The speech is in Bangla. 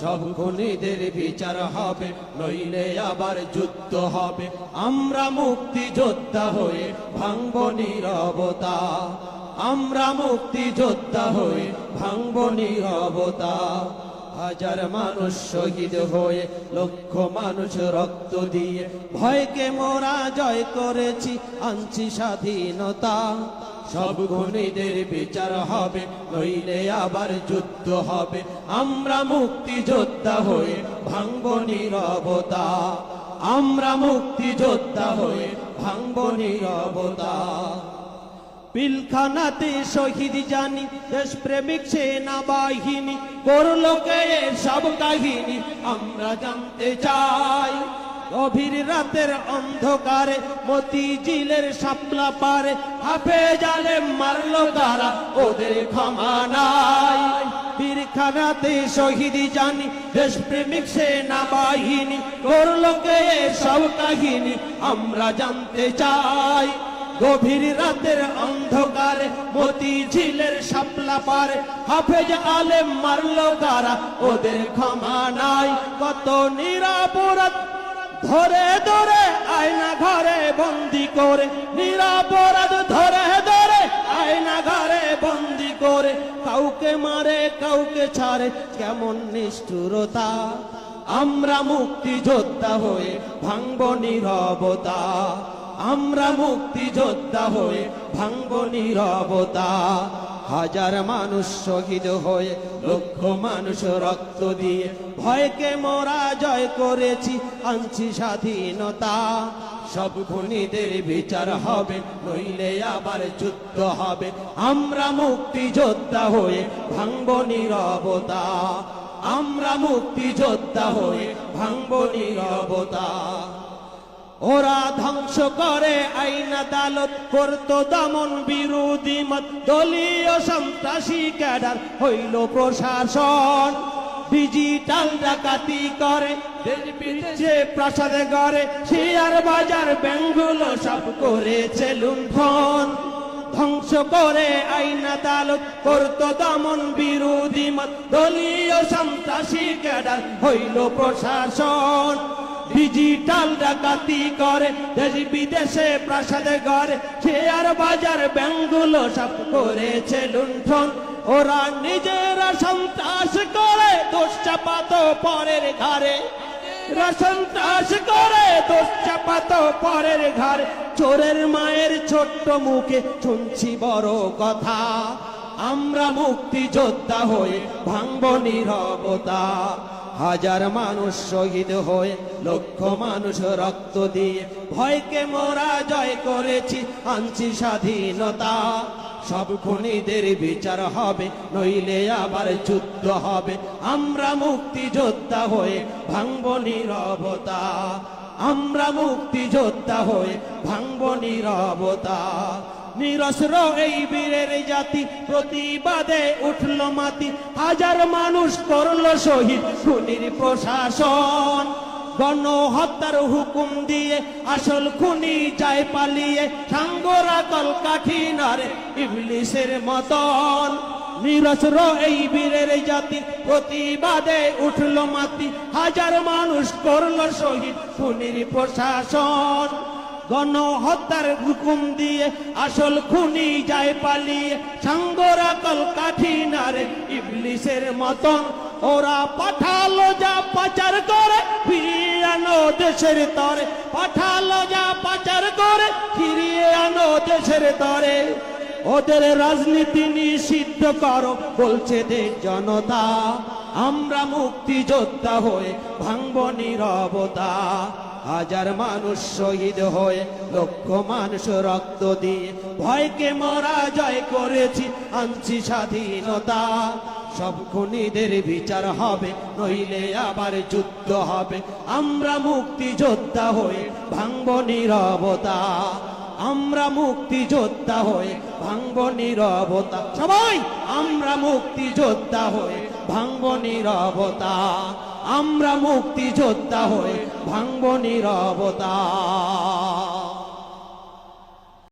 সব খুনিদের বিচার হবে, নইলে আবার যুদ্ধ হবে। আমরা মুক্তি যোদ্ধা হয়ে ভাঙব নীরবতা। আমরা মুক্তি যোদ্ধা হয়ে ভাঙব নীরবতা। হাজার মানুষ শহীদ হয়ে, লক্ষ মানুষ রক্ত দিয়ে, ভয়কে মোরা জয় করেছি, আনছি স্বাধীনতা। সব গুণীদের বিচার হবে, নইলে আবার যুদ্ধ হবে। আমরা মুক্তি যোদ্ধা হয়ে ভাঙব নীরবতা। আমরা মুক্তি যোদ্ধা হয়ে ভাঙব নীরবতা। পিলখানাতে শহীদ জানি, দেশপ্রেমিক সেনাবাহিনী, করল কে এর সব কাহিনী, আমরা জানতে চাই। গভীর রাতের অন্ধকারে মতিঝিলের সাপলা পারে, হাফে জালে মারলো তারা, ওদের ক্ষমা নাই। বীরখানাতে শহীদ জানি, দেশপ্রেমিক সেনাবাহিনী, করল কে এর সব কাহিনী, আমরা জানতে চাই। গভীর রাতের অন্ধকারে মতি ঝিলের সাপলা পারে হাফেজ আলেম মারলো কারা ওদের ক্ষমা নাই। কত নিরাপরাধ ধরে ধরে আয়না ঘরে বন্দি করে, নিরাপরাধ ধরে ধরে আয়না ঘরে বন্দি করে। কাউকে মারে, কাউকে ছাড়ে, কেমন নিষ্ঠুরতা। আমরা মুক্তি যোদ্ধা হয়ে ভাঙব নিরবতা। আমরা মুক্তি যোদ্ধা হয়ে ভাঙব নীরবতা। হাজার মানুষ শহীদ হয়ে, লক্ষ মানুষ রক্ত দিয়ে ভয়কে মোরা জয় করেছি, আনছি স্বাধীনতা। সব খুনিদের বিচার হবে, নইলে আবার যুদ্ধ হবে। আমরা মুক্তি যোদ্ধা হয়ে ভাঙব নীরবতা। আমরা মুক্তি যোদ্ধা হয়ে ভাঙব নীরবতা। ওরা ধ্বংস করে আইন আদালত করতো দমন বিরোধী মত। দলীয় সন্ত্রাসী ক্যাডার হইল প্রশাসন। ডিজিটাল ডাকাতি করে বিদেশে প্রাসাদে গড়ে, শেয়ার বাজার, ব্যাংকগুলো সব করেছে লুণ্ঠন। ধ্বংস করে আইন আদালত করত দমন বিরোধী মত। দলীয় সন্ত্রাসী ক্যাডার হইল প্রশাসন। ডিজিটাল ডাকাতি করে, দেশ বিদেশে প্রাসাদে ঘরে শেয়ার বাজার ব্যাংকগুলো সব করেছে লুণ্ঠন। ওরা নিজেরা সন্ত্রাস করে দোষ চাপাত পরের ঘরে সন্ত্রাস করে দোষ চাপাত পরের ঘরে চোরের মায়ের ছোট্ট মুখে শুনছি বড় কথা। আমরা মুক্তি যোদ্ধা হয়ে ভাঙব নীরবতা। হাজার মানুষ শহীদ হয়ে, লক্ষ মানুষ রক্ত দিয়ে ভয়কে মোরা জয় করেছি, আনছি স্বাধীনতা। সব খুনিদের বিচার হবে, নইলে আবার যুদ্ধ হবে। আমরা মুক্তি যোদ্ধা হয়ে ভাঙব নীরবতা। আমরা মুক্তি যোদ্ধা হয়ে ভাঙব নীরবতা। নিরস্র এই বীরের জাতি, প্রতিবাদে উঠল মাতি হাজার মানুষ করল শহীদ খুনির প্রশাসন। গণহত্যার হুকুম দিয়ে আসল খুনি যায় পালিয়ে। সাঙ্গরা কল কাঠিনারে ইবলিসের মতন। নিরস্র এই বীরের জাতি, প্রতিবাদে উঠল মাতি হাজার মানুষ করল শহীদ খুনির প্রশাসন। গণহত্যার হুকুম দিয়ে আসল খুনি যায় পালিয়ে। সাঙ্গরা কল কাঠিনারে ইবলিসের মতন। ওরা পাঠালো যা পাচার করে, ফিরিয়ে আনো দেশের তরে। পাঠালো যা পাচার করে, ফিরিয়ে আনো দেশের তরে। ওদের রাজনীতি নিষিদ্ধ করো, বলছে দেশ জনতা। আমরা মুক্তিযোদ্ধা হয়ে ভাঙব নীরবতা। হাজার মানুষ শহীদ হয়ে লক্ষ মানুষ রক্ত দিয়ে ভয়কে মরা জয় করেছি, আনছি স্বাধীনতা। সব খুনিদের বিচার হবে, নইলে আবার যুদ্ধ হবে। আমরা মুক্তি যোদ্ধা হয়ে ভাঙব নিরবতা। আমরা মুক্তি যোদ্ধা হয়ে ভাঙব নিরবতা। সবাই, আমরা মুক্তি যোদ্ধা হয়ে ভাঙব নীরবতা। আমরা মুক্তিযোদ্ধা হয়ে ভাঙব নীরবতা।